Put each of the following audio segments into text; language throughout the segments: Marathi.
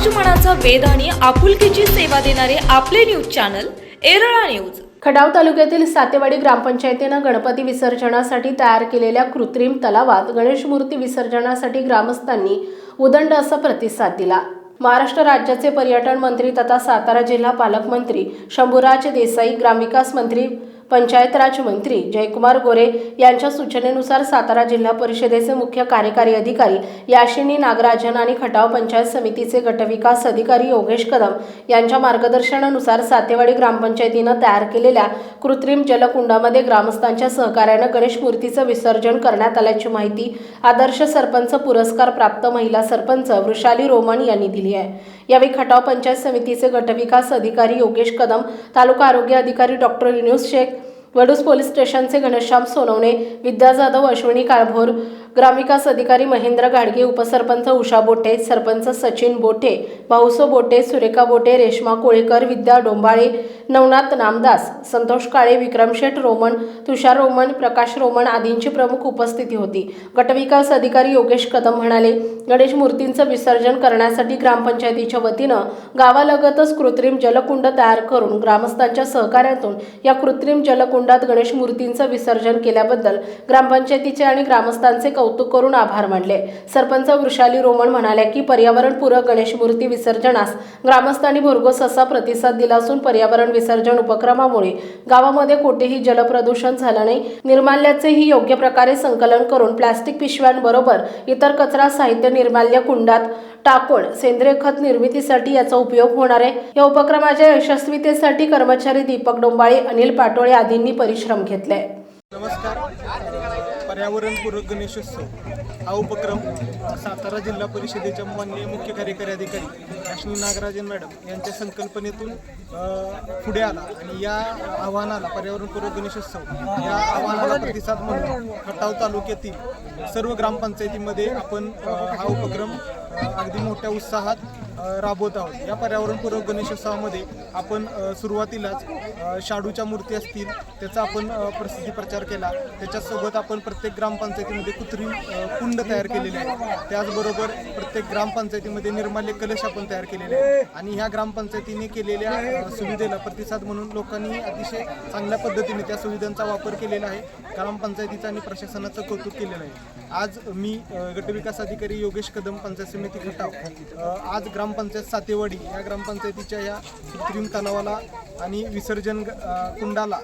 समाजमनाचा वेद आणि आपुलकीची सेवा देणारे आपले news channel Erala news. Khadav तालुक्यातील सातेवाडी ग्रामपंचायतीनं गणपती विसर्जनासाठी तयार केलेल्या कृत्रिम तलावात गणेश मूर्ती विसर्जनासाठी ग्रामस्थांनी उदंड असा प्रतिसाद दिला. महाराष्ट्र राज्याचे पर्यटन मंत्री तथा सातारा जिल्हा पालकमंत्री शंभूराज देसाई ग्रामविकास मंत्री पंचायत राज मंत्री जयकुमार गोरे यांच्या सूचनेनुसार सातारा जिल्हा परिषदेचे मुख्य कार्यकारी अधिकारी याशिनी नागराजन आणि खटाव पंचायत समितीचे गटविकास अधिकारी योगेश कदम यांच्या मार्गदर्शनानुसार सातेवाडी ग्रामपंचायतीनं तयार केलेल्या कृत्रिम जलकुंडामध्ये ग्रामस्थांच्या सहकार्यानं गणेश मूर्तीचं विसर्जन करण्यात आल्याची माहिती आदर्श सरपंच पुरस्कार प्राप्त महिला सरपंच वृषाली रोमन यांनी दिली आहे. यावेळी खटाव पंचायत समितीचे गटविकास अधिकारी योगेश कदम तालुका आरोग्य अधिकारी डॉक्टर युनुस शेख वडूस पोलीस स्टेशनचे घनश्याम सोनवणे विद्या जाधव अश्विनी काळभोर ग्रामविकास अधिकारी महेंद्र गाडगे उपसरपंच उषा बोटे सरपंच सचिन बोटे भाऊसो बोटे सुरेखा बोटे रेश्मा कोळेकर विद्या डोंबाळे नवनाथ नामदास संतोष काळे विक्रमशेठ रोमन तुषार रोमन प्रकाश रोमन आदींची प्रमुख उपस्थिती होती. गटविकास अधिकारी योगेश कदम म्हणाले गणेश मूर्तींचं विसर्जन करण्यासाठी ग्रामपंचायतीच्या वतीनं गावालगतच कृत्रिम जलकुंड तयार करून ग्रामस्थांच्या सहकार्यातून या कृत्रिम जलकुंडात गणेश मूर्तींचं विसर्जन केल्याबद्दल ग्रामपंचायतीचे आणि ग्रामस्थांचे कौतुक करून आभार मानले. सरपंच वृषाली रोमन म्हणाल्या की पर्यावरणपूरक गणेश मूर्ती विसर्जनास ग्रामस्थांनी भरघोस असा प्रतिसाद दिला असून पर्यावरण विसर्जन उपक्रमामुळे गावामध्ये कुठेही जलप्रदूषण झालं नाही. निर्माल्याचेही योग्य प्रकारे संकलन करून प्लास्टिक पिशव्यांबरोबर इतर कचरा साहित्य निर्माल्य कुंडात टाकून सेंद्रिय खत निर्मितीसाठी याचा उपयोग होणार आहे. या उपक्रमाच्या यशस्वीतेसाठी कर्मचारी दीपक डोंबाळे अनिल पाटोळे आदींनी परिश्रम घेतले. नमस्कार. पर्यावरणपूरक गणेशोत्सव. हा उपक्रम सातारा जिल्हा परिषदेच्या माननीय मुख्य कार्यकारी अधिकारी अश्विनी नागराजन मॅडम यांच्या संकल्पनेतून पुढे आला आणि या आव्हानाला पर्यावरणपूरक गणेशोत्सव या आव्हानाला प्रतिसाद म्हणून खटाव तालुक्यातील सर्व ग्रामपंचायतीमध्ये आपण हा उपक्रम अगदी मोठ्या उत्साहात राबवत आहोत. या पर्यावरणपूरक गणेशोत्सवामध्ये आपण सुरुवातीलाच शाडूच्या मूर्ती असतील त्याचा आपण प्रसिद्धी प्रचार केला. त्याच्यासोबत आपण प्रत्येक ग्रामपंचायतीमध्ये कृत्रिम कुंड तयार केलेले आहे त्याचबरोबर प्रत्येक ग्रामपंचायतीमध्ये निर्माल्य कलश आपण तयार केलेले आहे आणि ह्या ग्रामपंचायतीने केलेल्या सुविधेला प्रतिसाद म्हणून लोकांनी अतिशय चांगल्या पद्धतीने त्या सुविधांचा वापर केलेला आहे. ग्रामपंचायतीचं आणि प्रशासनाचं कौतुक केलेलं आहे. आज मी गटविकास अधिकारी योगेश कदम पंचायत समिती खटाव आज ग्रामपंचायत सातेवाडी या ग्रामपंचायतीच्या या कृत्रिम तलावाला आणि विसर्जन कुंडाला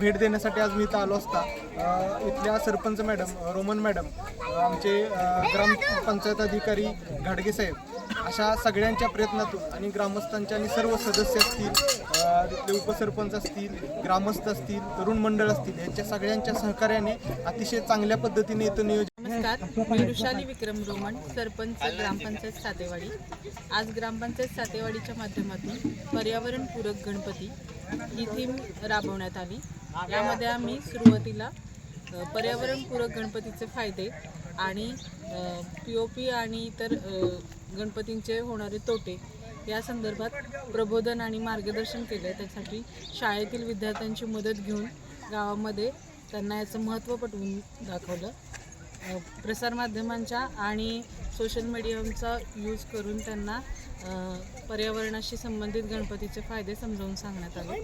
भेट देण्यासाठी आज मी इथं आलो असता. इथल्या सरपंच मॅडम रोमन मॅडम आमचे ग्रामपंचायत अधिकारी घाडगे साहेब अशा सगळ्यांच्या प्रयत्नातून आणि ग्रामस्थांच्या आणि सर्व सदस्य असतील तिथले उपसरपंच असतील ग्रामस्थ असतील तरुण मंडळ असतील यांच्या सगळ्यांच्या सहकार्याने अतिशय चांगल्या पद्धतीने इथं नियोजन नमस्कार मी वृषाली विक्रम रोमन सरपंच ग्रामपंचायत सातेवाडी. आज ग्रामपंचायत सातेवाडीच्या माध्यमातून पर्यावरणपूरक गणपती ही थीम राबवण्यात आली. यामध्ये आम्ही सुरुवातीला पर्यावरणपूरक गणपतीचे फायदे आणि पी ओ पी आणि इतर गणपतींचे होणारे तोटे या संदर्भात प्रबोधन आणि मार्गदर्शन केलं आहे त्यासाठी शाळेतील विद्यार्थ्यांची मदत घेऊन गावामध्ये त्यांना याचं महत्त्व पटवून दाखवलं. प्रसारमाध्यमांच्या आणि सोशल मीडियाचा यूज करून त्यांना पर्यावरणाशी संबंधित गणपतीचे फायदे समजावून सांगण्यात आले.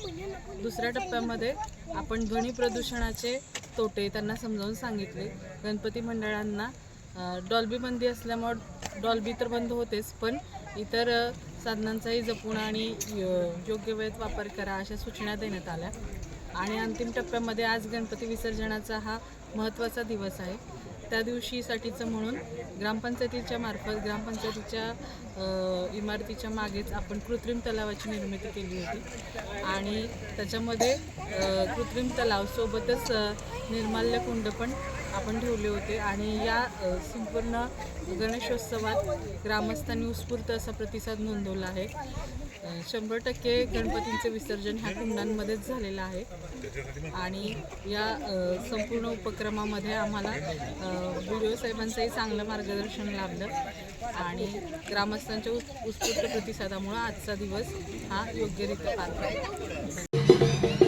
दुसऱ्या टप्प्यामध्ये आपण ध्वनी प्रदूषणाचे तोटे त्यांना समजावून सांगितले. गणपती मंडळांना डॉल्बी बंदी असल्यामुळं डॉल्बी तर बंद होतेच पण इतर साधनांचाही जपून आणि य- योग्य वेळेत वापर करा अशा सूचना देण्यात आल्या. आणि अंतिम टप्प्यामध्ये आज गणपती विसर्जनाचा हा महत्त्वाचा दिवस आहे. त्या दिवशीसाठीचं म्हणून ग्रामपंचायतीच्या मार्फत ग्रामपंचायतीच्या इमारतीच्या मागेच आपण कृत्रिम तलावाची निर्मिती केली होती. आणि त्याच्यामध्ये कृत्रिम तलावसोबतच निर्माल्य कुंड पण आपण ठेवले होते आणि या संपूर्ण गणेशोत्सवात ग्रामस्थांनी उत्स्फूर्त असा प्रतिसाद नोंदवला आहे. शंभर टक्के गणपतींचे विसर्जन ह्या कुंडांमध्येच झालेलं आहे. आणि या संपूर्ण उपक्रमामध्ये आम्हाला बी साहेबांचंही चांगलं मार्गदर्शन लाभलं. आणि ग्रामस्थांच्या उत् उत्स्फूर्त प्रतिसादामुळं आजचा दिवस हा योग्यरित्या पार पडला.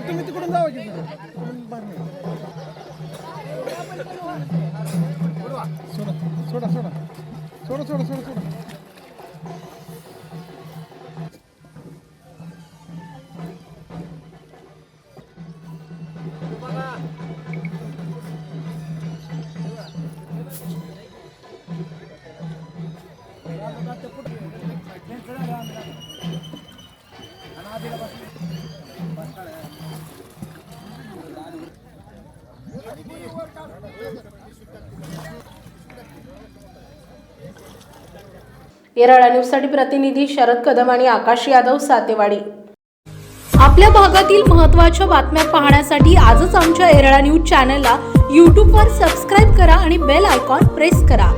तुम्ही तिकडून जावा किती सोडा सोडा सोडा. सोडा सोडा सोडा सोडा. Gracias. येरळा न्यूजसाठी प्रतिनिधी शरद कदम आणि आकाश यादव सातेवाडी. आपल्या भागातील महत्त्वाच्या बातम्या पाहण्यासाठी आजच आमच्या एरळा न्यूज चॅनलला यूट्यूबवर सबस्क्राईब करा आणि बेल आयकॉन प्रेस करा.